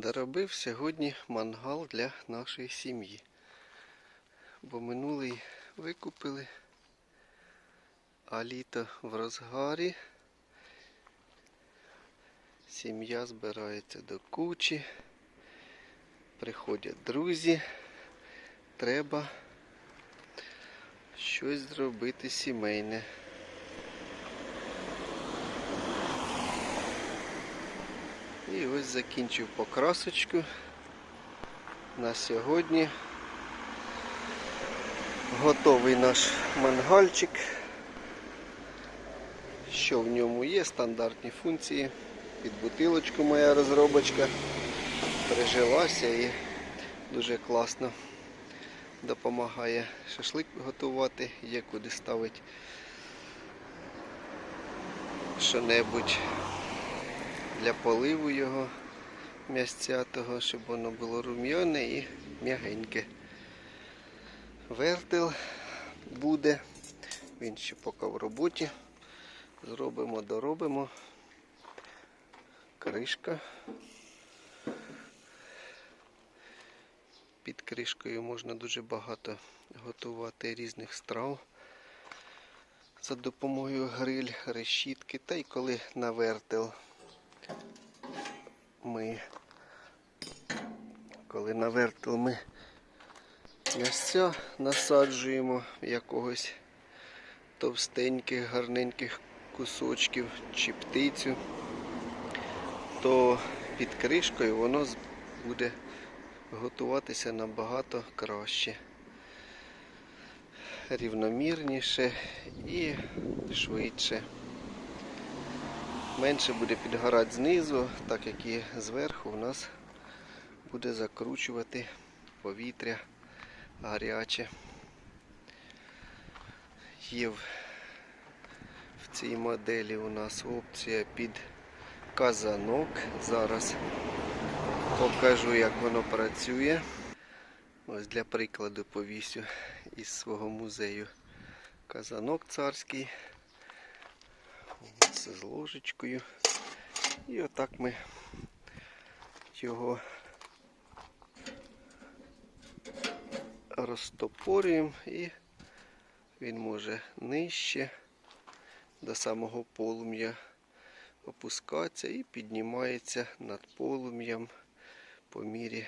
доробив сьогодні мангал для нашої сім'ї. Бо минулий викупили, а літо в розгарі. Сім'я збирається до кучі. Приходять друзі. Треба щось зробити сімейне. І ось закінчив покрасочку. На сьогодні готовий наш мангальчик. Що в ньому є? Стандартні функції. Під бутилочку моя розробочка прижилася і дуже класно допомагає шашлик готувати, є куди ставити що-небудь для поливу його м'ясцятого, щоб воно було рум'яне і м'ягеньке. Вертел буде, він ще поки в роботі. Зробимо, доробимо. Кришка. Під кришкою можна дуже багато готувати різних страв за допомогою гриль, решітки. Та й коли на вертел ми, коли на вертел ми м'ясця насаджуємо якогось товстеньких, гарненьких кусочків чи птицю, то під кришкою воно буде готуватися набагато краще, рівномірніше і швидше. Менше буде підгорати знизу, так як і зверху в нас буде закручувати повітря гаряче. Є в цій моделі у нас опція під казанок. Зараз покажу, як воно працює. Ось для прикладу повісю із свого музею казанок царський. Це з ложечкою. І отак ми його розтопорюємо і він може нижче до самого полум'я опускатися і піднімається над полум'ям по мірі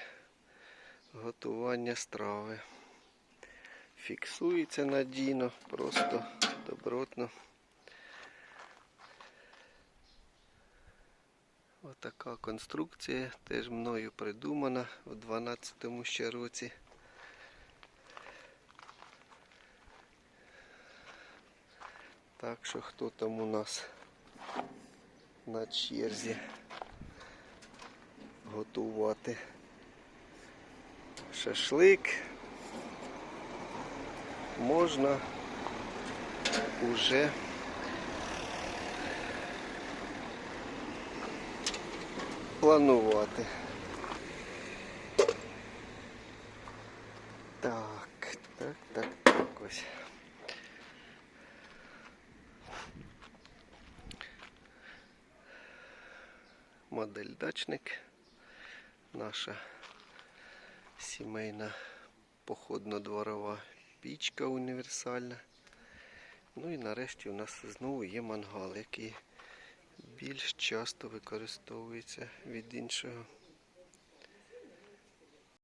готування страви. Фіксується надійно, просто добротно. Отака конструкція теж мною придумана у 12-му ще році. Так що хто там у нас на черзі готувати шашлик можна уже планувати. Так, так, так, так ось. Модель дачник. Наша сімейна походно-дворова пічка універсальна. Ну і нарешті у нас знову є мангал, який більш часто використовується від іншого.